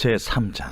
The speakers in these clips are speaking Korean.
제 3장.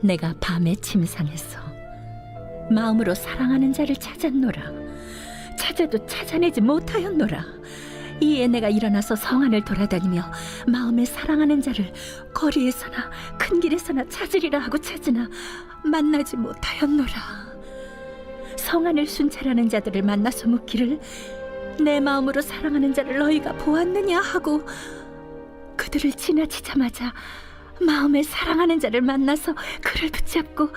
내가 밤에 침상에서 마음으로 사랑하는 자를 찾았노라. 찾아도 찾아내지 못하였노라. 이에 내가 일어나서 성안을 돌아다니며 마음에 사랑하는 자를 거리에서나 큰 길에서나 찾으리라 하고 찾으나 만나지 못하였노라. 성안을 순찰하는 자들을 만나서 묻기를 내 마음으로 사랑하는 자를 너희가 보았느냐 하고 그들을 지나치자마자 마음에 사랑하는 자를 만나서 그를 붙잡고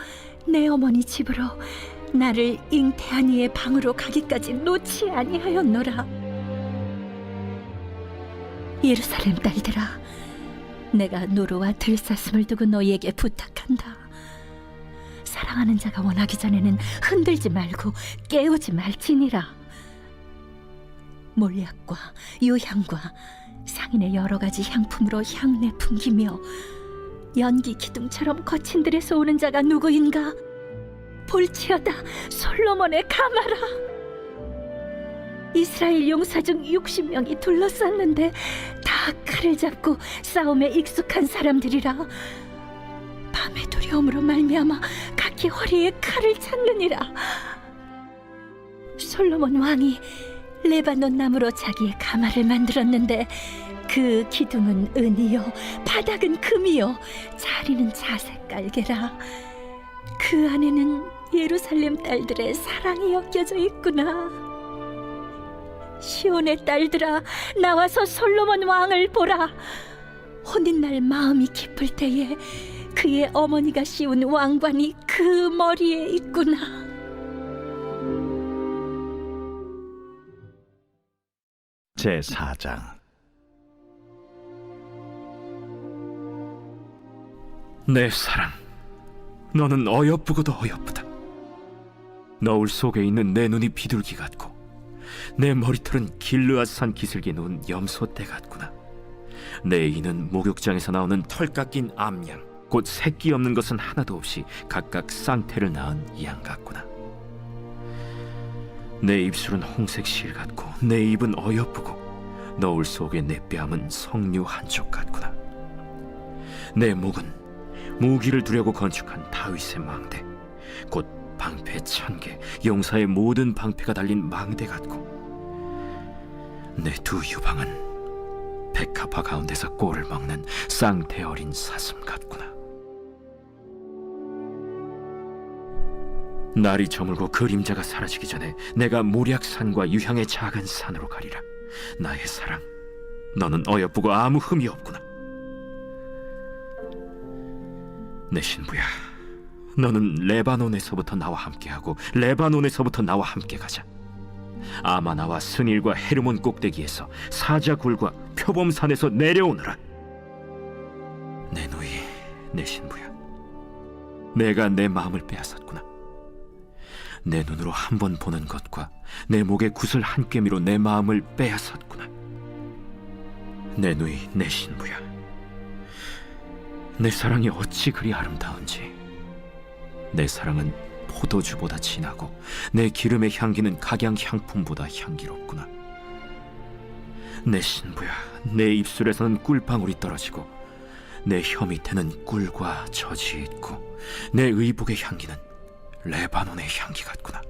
내 어머니 집으로 나를 잉태한 이의 방으로 가기까지 놓지 아니하였노라. 예루살렘 딸들아 내가 노루와 들사슴을 두고 너희에게 부탁한다. 사랑하는 자가 원하기 전에는 흔들지 말고 깨우지 말지니라 몰약과 유향과 상인의 여러 가지 향품으로 향내 풍기며 연기 기둥처럼 거친 들에서 오는 자가 누구인가? 볼지어다 솔로몬의 가마라. 이스라엘 용사 중 60명이 둘러쌌는데 다 칼을 잡고 싸움에 익숙한 사람들이라. 밤의 두려움으로 말미암아 각기 허리에 칼을 찾느니라. 솔로몬 왕이 레바논 나무로 자기의 가마를 만들었는데 그 기둥은 은이요 바닥은 금이요 자리는 자색 깔개라. 그 안에는 예루살렘 딸들의 사랑이 엮여져 있구나. 시온의 딸들아 나와서 솔로몬 왕을 보라. 혼인날 마음이 깊을 때에 그의 어머니가 씌운 왕관이 그 머리에 있구나 제 4장 내 사랑, 너는 어여쁘고도 어여쁘다. 너울 속에 있는 내 눈이 비둘기 같고, 내 머리털은 길르앗산 기슭에 놓은 염소떼 같구나. 내 이는 목욕장에서 나오는 털 깎인 암양, 곧 새끼 없는 것은 하나도 없이 각각 쌍태를 낳은 양 같구나. 내 입술은 홍색 실 같고, 내 입은 어여쁘고, 너울 속에 내 뺨은 석류 한쪽 같구나. 내 목은 무기를 두려고 건축한 다윗의 망대 곧 방패 천 개 용사의 모든 방패가 달린 망대 같고 내 두 유방은 백합화 가운데서 꼴을 먹는 쌍태 어린 사슴 같구나 날이 저물고 그림자가 사라지기 전에 내가 모략산과 유향의 작은 산으로 가리라 나의 사랑 너는 어여쁘고 아무 흠이 없구나 내 신부야, 너는 레바논에서부터 나와 함께하고 레바논에서부터 나와 함께 가자. 아마나와 스닐과 헤르몬 꼭대기에서 사자굴과 표범산에서 내려오너라. 내 누이, 내 신부야, 내가 내 마음을 빼앗았구나. 내 눈으로 한 번 보는 것과 내 목의 구슬 한 꿰미로 내 마음을 빼앗았구나. 내 누이, 내 신부야. 내 사랑이 어찌 그리 아름다운지 내 사랑은 포도주보다 진하고 내 기름의 향기는 각양 향품보다 향기롭구나 내 신부야 내 입술에서는 꿀방울이 떨어지고 내 혀 밑에는 꿀과 젖이 있고 내 의복의 향기는 레바논의 향기 같구나.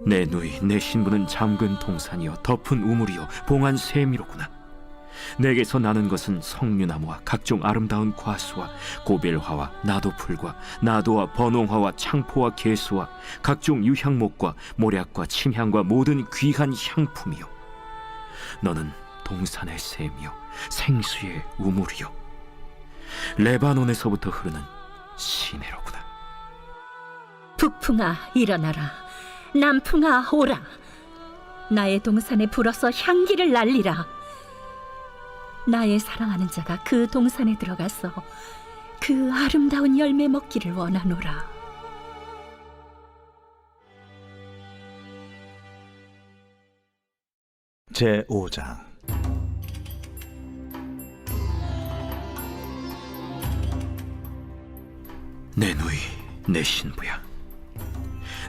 내 누이 내 신부는 잠근 동산이요. 덮은 우물이요. 봉한 새미로구나. 내게서 나는 것은 석류나무와 각종 아름다운 과수와 고벨화와 나도풀과 나도와 번홍화와 창포와 개수와 각종 유향목과 모략과 침향과 모든 귀한 향품이요. 너는 동산의 샘이요. 생수의 우물이요. 레바논에서부터 흐르는 시내로구나 북풍아 일어나라. 남풍아 오라. 나의 동산에 불어서 향기를 날리라. 나의 사랑하는 자가 그 동산에 들어가서 그 아름다운 열매 먹기를 원하노라. 제 5장. 내 누이, 내 신부야.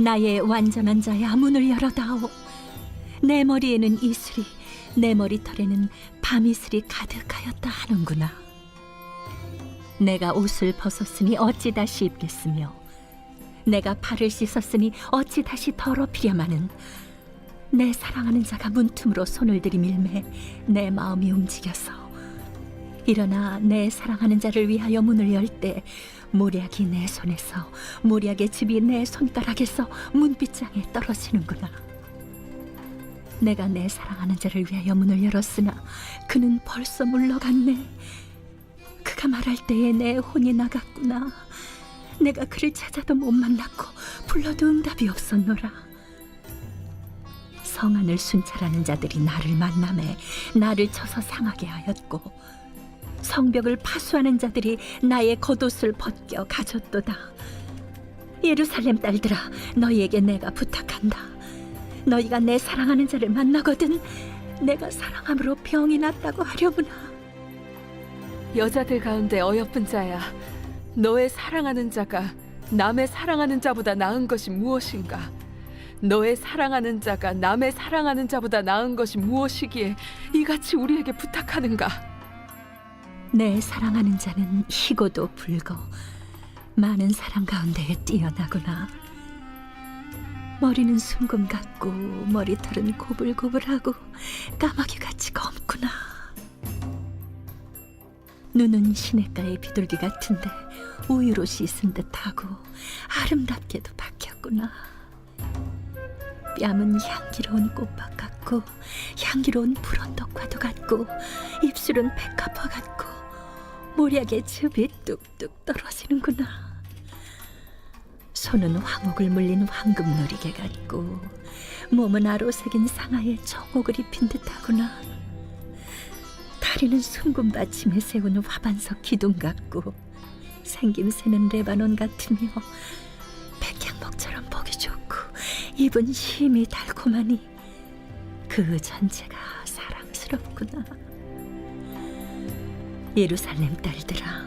나의 완전한 자야 문을 열어다오. 내 머리에는 이슬이, 내 머리털에는 밤이슬이 가득하였다 하는구나. 내가 옷을 벗었으니 어찌 다시 입겠으며 내가 발을 씻었으니 어찌 다시 더럽히려마는 내 사랑하는 자가 문틈으로 손을 들이밀매 내 마음이 움직여서 일어나 내 사랑하는 자를 위하여 문을 열 때 모략이 내 손에서 모략의 집이 내 손가락에서 문빗장에 떨어지는구나. 내가 내 사랑하는 자를 위하여 문을 열었으나 그는 벌써 물러갔네. 그가 말할 때에 내 혼이 나갔구나. 내가 그를 찾아도 못 만났고 불러도 응답이 없었노라. 성안을 순찰하는 자들이 나를 만남에 나를 쳐서 상하게 하였고 성벽을 파수하는 자들이 나의 겉옷을 벗겨 가졌도다. 예루살렘 딸들아, 너희에게 내가 부탁한다. 너희가 내 사랑하는 자를 만나거든 내가 사랑함으로 병이 났다고 하려구나. 여자들 가운데 어여쁜 자야, 너의 사랑하는 자가 남의 사랑하는 자보다 나은 것이 무엇인가? 너의 사랑하는 자가 남의 사랑하는 자보다 나은 것이 무엇이기에 이같이 우리에게 부탁하는가? 내 사랑하는 자는 희고도 붉어 많은 사람 가운데에 뛰어나구나. 머리는 순금 같고 머리털은 고불고불하고 까마귀 같이 검구나. 눈은 시냇가의 비둘기 같은데 우유로 씻은 듯하고 아름답게도 박혔구나. 뺨은 향기로운 꽃밭 같고 향기로운 불언덕과도 같고 입술은 백합화 같고 모략의 즙이 뚝뚝 떨어지는구나. 손은 화목을 물린 황금 누리개 같고 몸은 아로 새긴 상하에 청옥을 입힌 듯하구나. 다리는 순금 받침에 세운 화반석 기둥 같고 생김새는 레바논 같으며 백향목처럼 보기 좋고 입은 심이 달콤하니 그 전체가 사랑스럽구나. 예루살렘 딸들아,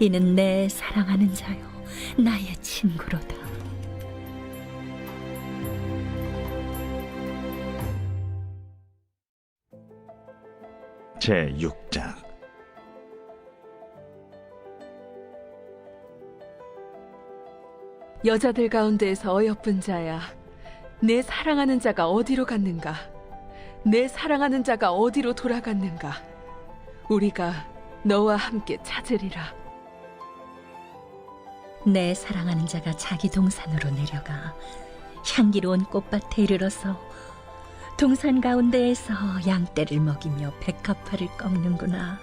이는 내 사랑하는 자요, 나의 친구로다. 제 6장 여자들 가운데에서 어여쁜 자야, 내 사랑하는 자가 어디로 갔는가? 내 사랑하는 자가 어디로 돌아갔는가? 우리가 너와 함께 찾으리라. 내 사랑하는 자가 자기 동산으로 내려가 향기로운 꽃밭에 이르러서 동산 가운데에서 양떼를 먹이며 백합화를 꺾는구나.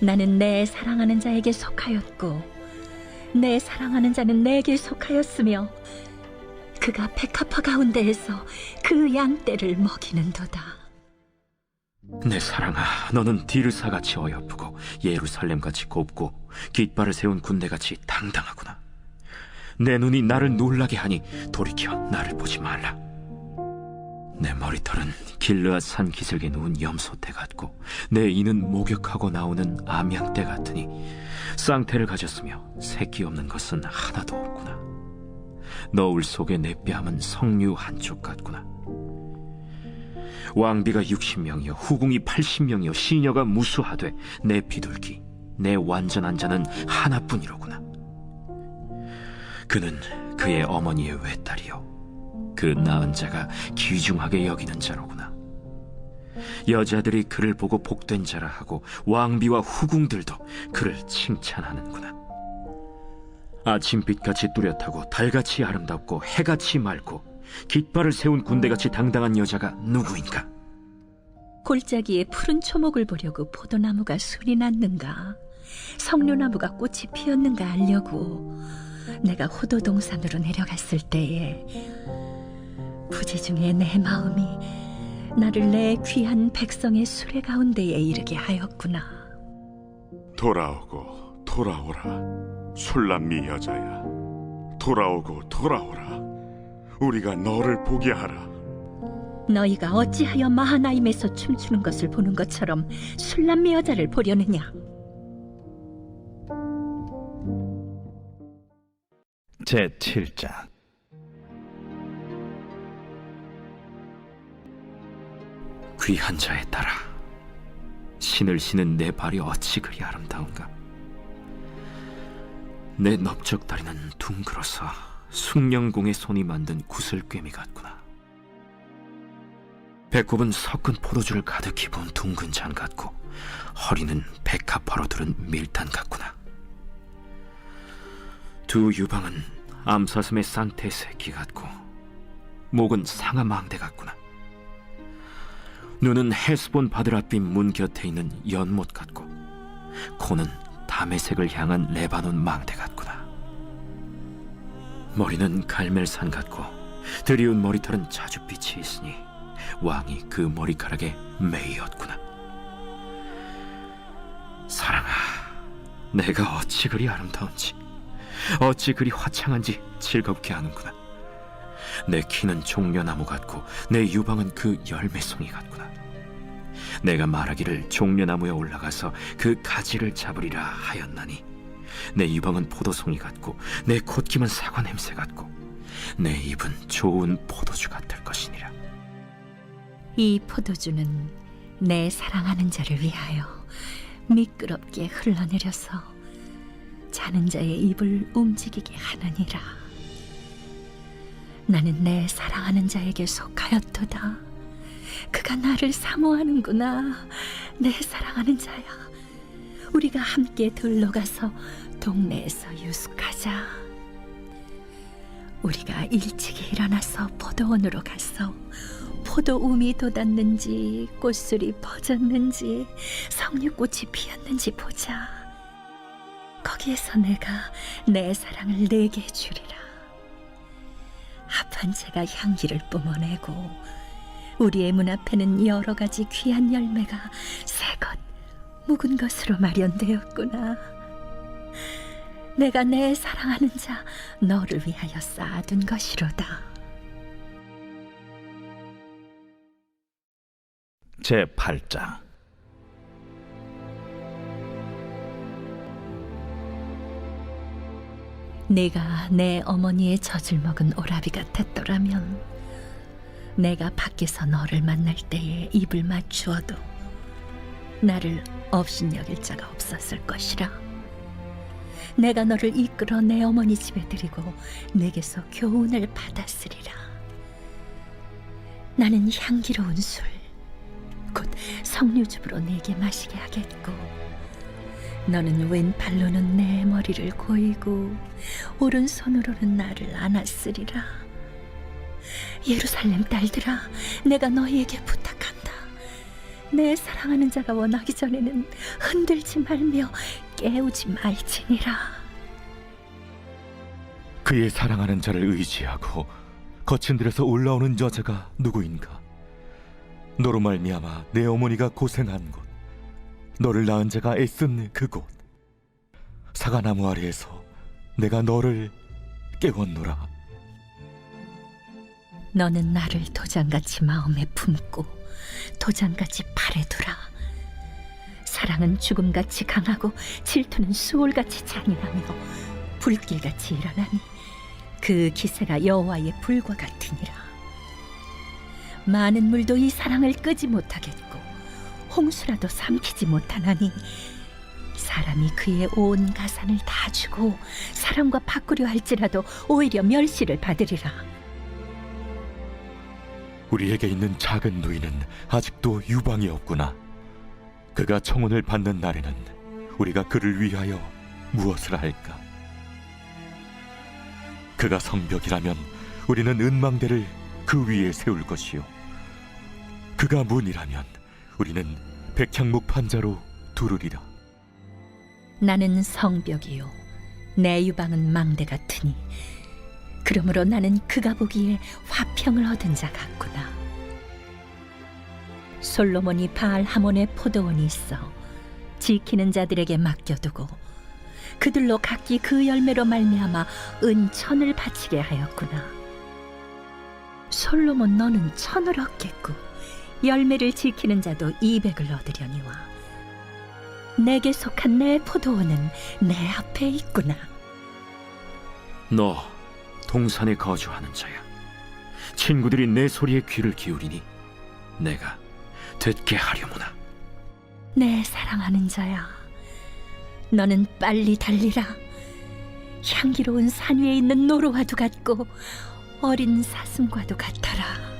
나는 내 사랑하는 자에게 속하였고 내 사랑하는 자는 내게 속하였으며 그가 백합화 가운데에서 그 양떼를 먹이는도다. 내 사랑아 너는 디르사같이 어여쁘고 예루살렘같이 곱고 깃발을 세운 군대같이 당당하구나. 내 눈이 나를 놀라게 하니 돌이켜 나를 보지 말라. 내 머리털은 길르앗 산 기슭에 누운 염소떼 같고 내 이는 목욕하고 나오는 암양떼 같으니 쌍태를 가졌으며 새끼 없는 것은 하나도 없구나. 너울 속에 내 뺨은 석류 한쪽 같구나 왕비가 60명이요 후궁이 80명이요 시녀가 무수하되 내 비둘기 내 완전한 자는 하나뿐이로구나. 그는 그의 어머니의 외딸이요 그 낳은 자가 귀중하게 여기는 자로구나. 여자들이 그를 보고 복된 자라 하고 왕비와 후궁들도 그를 칭찬하는구나. 아침빛같이 뚜렷하고 달같이 아름답고 해같이 맑고 깃발을 세운 군대같이 당당한 여자가 누구인가? 골짜기에 푸른 초목을 보려고 포도나무가 순이 났는가 석류나무가 꽃이 피었는가 알려고 내가 호도동산으로 내려갔을 때에 부지 중에 내 마음이 나를 내 귀한 백성의 수레 가운데에 이르게 하였구나. 돌아오고 돌아오라 술람미 여자야 돌아오고 돌아오라 우리가 너를 보게 하라. 너희가 어찌하여 마하나임에서 춤추는 것을 보는 것처럼 술람미 여자를 보려느냐? 제 7장. 귀한 자에 따라 신을 신은 내 발이 어찌 그리 아름다운가? 내 넓적 다리는 둥그러서 숭령공의 손이 만든 구슬꿰미 같구나. 배꼽은 섞은 포도주를 가득히 부은 둥근 잔 같고 허리는 백합화로 들은 밀단 같구나. 두 유방은 암사슴의 쌍태 새끼 같고 목은 상아망대 같구나. 눈은 헤스본 바드라빛 문 곁에 있는 연못 같고 코는 담의 색을 향한 레바논 망대 같구나 머리는 갈멜산 같고 드리운 머리털은 자줏빛이 있으니 왕이 그 머리카락에 매이었구나 사랑아 내가 어찌 그리 아름다운지 어찌 그리 화창한지 즐겁게 하는구나 내 키는 종려나무 같고 내 유방은 그 열매송이 같구나. 내가 말하기를 종려나무에 올라가서 그 가지를 잡으리라 하였나니 내 유방은 포도송이 같고 내 콧김은 사과 냄새 같고 내 입은 좋은 포도주 같을 것이니라. 이 포도주는 내 사랑하는 자를 위하여 미끄럽게 흘러내려서 자는 자의 입을 움직이게 하느니라. 나는 내 사랑하는 자에게 속하였도다. 그가 나를 사모하는구나. 내 사랑하는 자야. 우리가 함께 들러 가서 동네에서 유숙하자. 우리가 일찍이 일어나서 포도원으로 가서 포도움이 돋았는지 꽃술이 퍼졌는지 석류꽃이 피었는지 보자. 거기에서 내가 내 사랑을 내게 해주리라. 합한 채가 향기를 뿜어내고 우리의 문 앞에는 여러 가지 귀한 열매가 새것 묵은 것으로 마련되었구나. 내가 내 사랑하는 자 너를 위하여 쌓아둔 것이로다. 제 8장 내가 내 어머니의 젖을 먹은 오라비 같았더라면 내가 밖에서 너를 만날 때에 입을 맞추어도 나를 업신여길 자가 없었을 것이라 내가 너를 이끌어 내 어머니 집에 들이고 내게서 교훈을 받았으리라 나는 향기로운 술 곧 석류즙으로 내게 마시게 하겠고 너는 왼팔로는 내 머리를 고이고 오른손으로는 나를 안았으리라. 예루살렘 딸들아, 내가 너희에게 부탁한다. 내 사랑하는 자가 원하기 전에는 흔들지 말며 깨우지 말지니라. 그의 사랑하는 자를 의지하고 거친 들에서 올라오는 여자가 누구인가? 너로 말미암아 내 어머니가 고생한 곳, 너를 낳은 자가 애쓴 그곳, 사과나무 아래에서 내가 너를 깨웠노라. 너는 나를 도장같이 마음에 품고 도장같이 팔에 두라. 사랑은 죽음같이 강하고 질투는 수월같이 잔인하며 불길같이 일어나니 그 기세가 여호와의 불과 같으니라. 많은 물도 이 사랑을 끄지 못하겠고 홍수라도 삼키지 못하나니 사람이 그의 온 가산을 다 주고 사람과 바꾸려 할지라도 오히려 멸시를 받으리라. 우리에게 있는 작은 누이는 아직도 유방이 없구나. 그가 청혼을 받는 날에는 우리가 그를 위하여 무엇을 할까? 그가 성벽이라면 우리는 은망대를 그 위에 세울 것이요. 그가 문이라면 우리는 백향목 판자로 두르리라. 나는 성벽이요 내 유방은 망대 같으니 그러므로 나는 그가 보기에 화평을 얻은 자 같구나 솔로몬이 바알 하몬의 포도원이 있어 지키는 자들에게 맡겨두고 그들로 각기 그 열매로 말미암아 은천을 바치게 하였구나. 솔로몬 너는 천을 얻겠고 열매를 지키는 자도 이백을 얻으려니와 내게 속한 내 포도원은 내 앞에 있구나. 너 동산에 거주하는 자야. 친구들이 내 소리에 귀를 기울이니 내가 듣게 하려무나. 내 사랑하는 자야, 너는 빨리 달리라. 향기로운 산 위에 있는 노루와도 같고 어린 사슴과도 같아라.